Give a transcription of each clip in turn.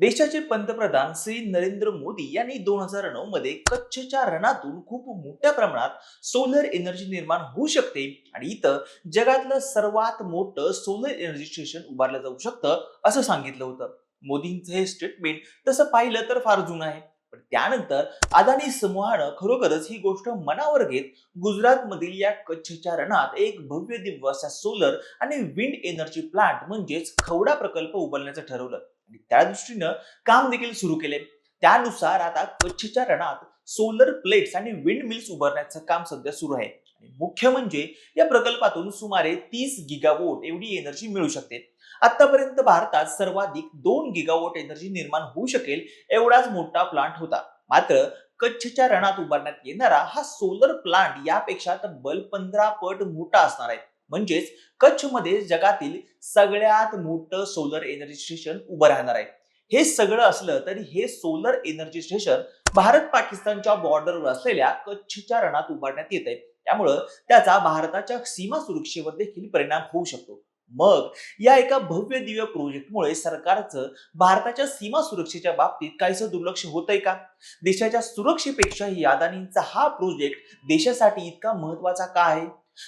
देशाचे पंतप्रधान श्री नरेंद्र मोदी यांनी दोन हजार नऊ मध्ये कच्छच्या रणातून खूप मोठ्या प्रमाणात सोलर एनर्जी निर्माण होऊ शकते. आणि इथं जगातलं सर्वात मोठं सोलर एनर्जी स्टेशन उभारलं जाऊ शकतं असं सांगितलं होतं. मोदींचं हे स्टेटमेंट तसं पाहिलं तर फार जुनं आहे. त्यानंतर अदानी समूहानं खरोखरच ही गोष्ट मनावर घेत गुजरात मधील या कच्छच्या रणात एक भव्य दिव्य सोलर आणि विंड एनर्जी प्लांट म्हणजेच खवडा प्रकल्प उभारण्याचं ठरवलं. आणि त्या दृष्टीनं काम देखील सुरू केले. त्यानुसार आता कच्छच्या रणात सोलर प्लेट्स आणि विंड मिल्स उभारण्याचं काम सध्या सुरू आहे. मुख्य म्हणजे या प्रकल्पातून सुमारे तीस गिगावोट एवढी एनर्जी मिळू शकते. आतापर्यंत भारतात सर्वाधिक दोन गिगावॉट एनर्जी निर्माण होऊ शकेल एवढाच मोठा प्लांट होता. मात्र कच्छच्या रणात उभारण्यात येणारा हा सोलर प्लांट यापेक्षा तब्बल पंधरा पट मोठा असणार आहे. म्हणजेच कच्छमध्ये जगातील सगळ्यात मोठं सोलर एनर्जी स्टेशन उभं राहणार आहे. हे सगळं असलं तरी हे सोलर एनर्जी स्टेशन भारत पाकिस्तानच्या बॉर्डरवर असलेल्या कच्छच्या रणात उभारण्यात येत आहे त्यामुळं त्याचा भारताच्या सीमा सुरक्षेवर देखील परिणाम होऊ शकतो. मग या एका भव्य दिव्य प्रोजेक्टमुळे सरकारचं भारताच्या सीमा सुरक्षेच्या बाबतीत काहीसं दुर्लक्ष होतंय का? देशाच्या सुरक्षेपेक्षाही अदानींचा हा प्रोजेक्ट देशासाठी इतका महत्त्वाचा का आहे?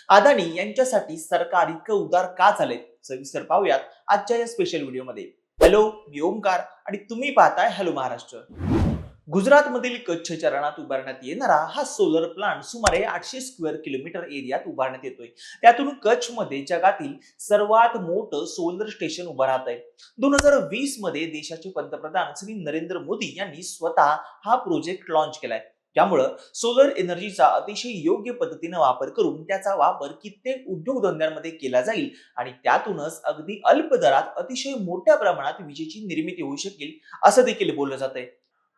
अदानी यांच्यासाठी सरकार इतकं उदार का झालंय? सविस्तर पाहूयात आजच्या या स्पेशल व्हिडिओमध्ये हॅलो मी ओमकार आणि तुम्ही पाहताय हॅलो महाराष्ट्र. गुजरातमधील कच्छ चरणात उभारण्यात येणारा हा सोलर प्लांट सुमारे आठशे स्क्वेअर किलोमीटर एरियात उभारण्यात येतोय. त्यातून कच्छमध्ये जगातील सर्वात मोठं सोलर स्टेशन उभं राहत आहे दोन हजार वीसमध्ये देशाचे पंतप्रधान श्री नरेंद्र मोदी यांनी स्वतः हा प्रोजेक्ट लॉन्च केलाय. त्यामुळं सोलर एनर्जीचा अतिशय योग्य पद्धतीनं वापर करून त्याचा वापर कित्येक उद्योगधंद्यांमध्ये केला जाईल आणि त्यातूनच अगदी अल्प दरात अतिशय मोठ्या प्रमाणात विजेची निर्मिती होऊ शकेल असं देखील बोललं जात आहे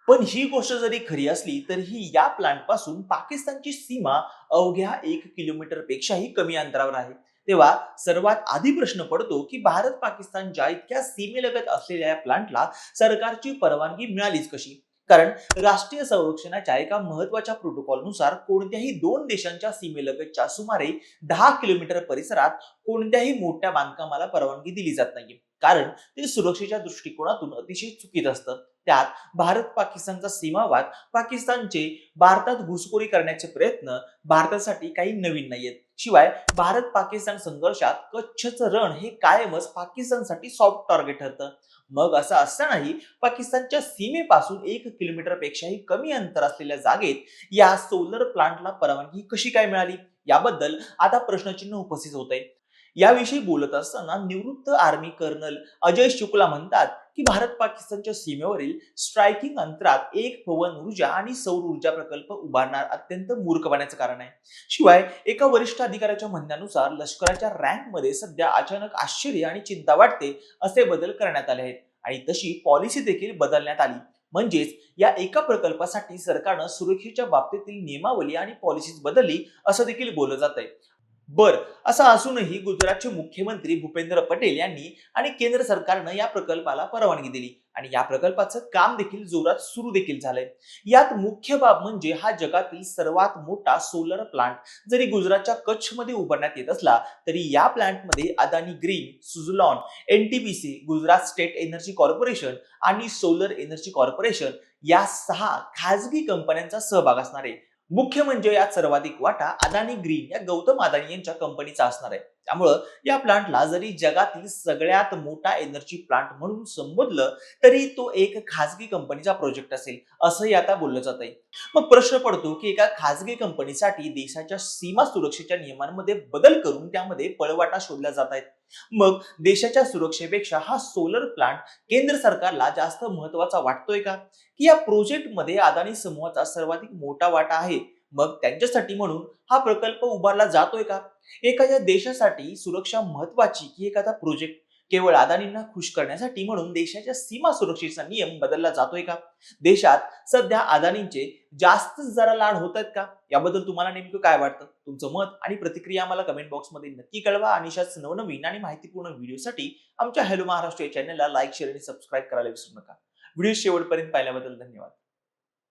पण ही गोष्ट जरी खरी असली तरीही या प्लांटपासून पाकिस्तानची सीमा अवघ्या एक किलोमीटर पेक्षाही कमी अंतरावर आहे. तेव्हा सर्वात आधी प्रश्न पडतो की भारत पाकिस्तानच्या इतक्या सीमेलगत असलेल्या या प्लांटला सरकारची परवानगी मिळालीच कशी? कारण राष्ट्रीय संरक्षणाच्या एका महत्त्वाच्या प्रोटोकॉलनुसार कोणत्याही दोन देशांच्या सीमेलगतच्या सुमारे दहा किलोमीटर परिसरात कोणत्याही मोठ्या बांधकामाला परवानगी दिली जात नाही कारण ते सुरक्षेच्या दृष्टिकोनातून अतिशय चुकीत असतं. त्यात भारत पाकिस्तानचा सीमावाद पाकिस्तानचे भारतात घुसखोरी करण्याचे प्रयत्न भारतासाठी काही नवीन नाहीयेत. शिवाय भारत पाकिस्तान संघर्षात कच्छचं रण हे कायमच पाकिस्तानसाठी सॉफ्ट टार्गेट ठरतं. मग असं असतानाही पाकिस्तानच्या सीमेपासून एक किलोमीटर पेक्षाही कमी अंतर असलेल्या जागेत या सोलर प्लांटला परवानगी कशी काय मिळाली? याबद्दल आता प्रश्नचिन्ह उपस्थित होत आहे याविषयी बोलत असताना निवृत्त आर्मी कर्नल अजय शुक्ला म्हणतात की भारत पाकिस्तानच्या सीमेवरील स्ट्रायकिंग अंतरात एक पवन ऊर्जा आणि सौर ऊर्जा प्रकल्प उभारणार अत्यंत मूर्खपणाचं कारण आहे. शिवाय एका वरिष्ठ अधिकाऱ्याच्या म्हणण्यानुसार लष्कराच्या रँकमध्ये सध्या अचानक आश्चर्य आणि चिंता वाटते असे बदल करण्यात आले आहेत आणि तशी पॉलिसी देखील बदलण्यात आली. म्हणजेच या एका प्रकल्पासाठी सरकारनं सुरक्षेच्या बाबतीतील नियमावली आणि पॉलिसीज बदलली असं देखील बोललं जात आहे बर असं असूनही गुजरातचे मुख्यमंत्री भूपेंद्र पटेल यांनी आणि केंद्र सरकारनं या प्रकल्पाला परवानगी दिली. आणि या प्रकल्पाचं काम देखील जोरात सुरू देखील झालंय. यात मुख्य बाब म्हणजे हा जगातील सर्वात मोठा सोलर प्लांट जरी गुजरातच्या कच्छमध्ये उभारण्यात येत असला तरी या प्लांटमध्ये Adani green Suzlon NTPC Gujarat state energy corporation आणि सोलर एनर्जी कॉर्पोरेशन या सहा खाजगी कंपन्यांचा सहभाग असणार आहे. मुख्य म्हणजे यात सर्वाधिक वाटा अदानी ग्रीन या गौतम अदानी यांच्या कंपनीचा असणार आहे. त्यामुळं या प्लांटला जरी जगातील सगळ्यात मोठा एनर्जी प्लांट म्हणून संबोधलं तरी तो एक खाजगी कंपनीचा प्रोजेक्ट असेल असंही आता बोललं जात आहे. मग प्रश्न पडतो की एका खाजगी कंपनीसाठी देशाच्या सीमा सुरक्षेच्या नियमांमध्ये बदल करून त्यामध्ये पळवाटा शोधल्या जात आहेत. मग देशाच्या सुरक्षेपेक्षा हा सोलर प्लांट केंद्र सरकारला जास्त महत्त्वाचा वाटतोय का? की या प्रोजेक्टमध्ये अदानी समूहाचा सर्वाधिक मोठा वाटा आहे मग त्यांच्यासाठी म्हणून हा प्रकल्प उभारला जातोय का? एखाद्या देशासाठी सुरक्षा महत्वाची की एखादा प्रोजेक्ट केवळ अदानींना खुश करण्यासाठी म्हणून देशाच्या सीमा सुरक्षेचा नियम बदलला जातोय का? देशात सध्या अदानींचे जास्त जरा लाड होत आहेत का? याबद्दल तुम्हाला नेमकं काय वाटतं? तुमचं मत आणि प्रतिक्रिया आम्हाला कमेंट बॉक्समध्ये नक्की कळवा. आणि अशाच नवनवीन आणि माहितीपूर्ण व्हिडिओसाठी आमच्या हॅलो महाराष्ट्र या चॅनलला लाईक शेअर आणि सबस्क्राईब करायला विसरू नका. व्हिडिओ शेवटपर्यंत पाहिल्याबद्दल धन्यवाद.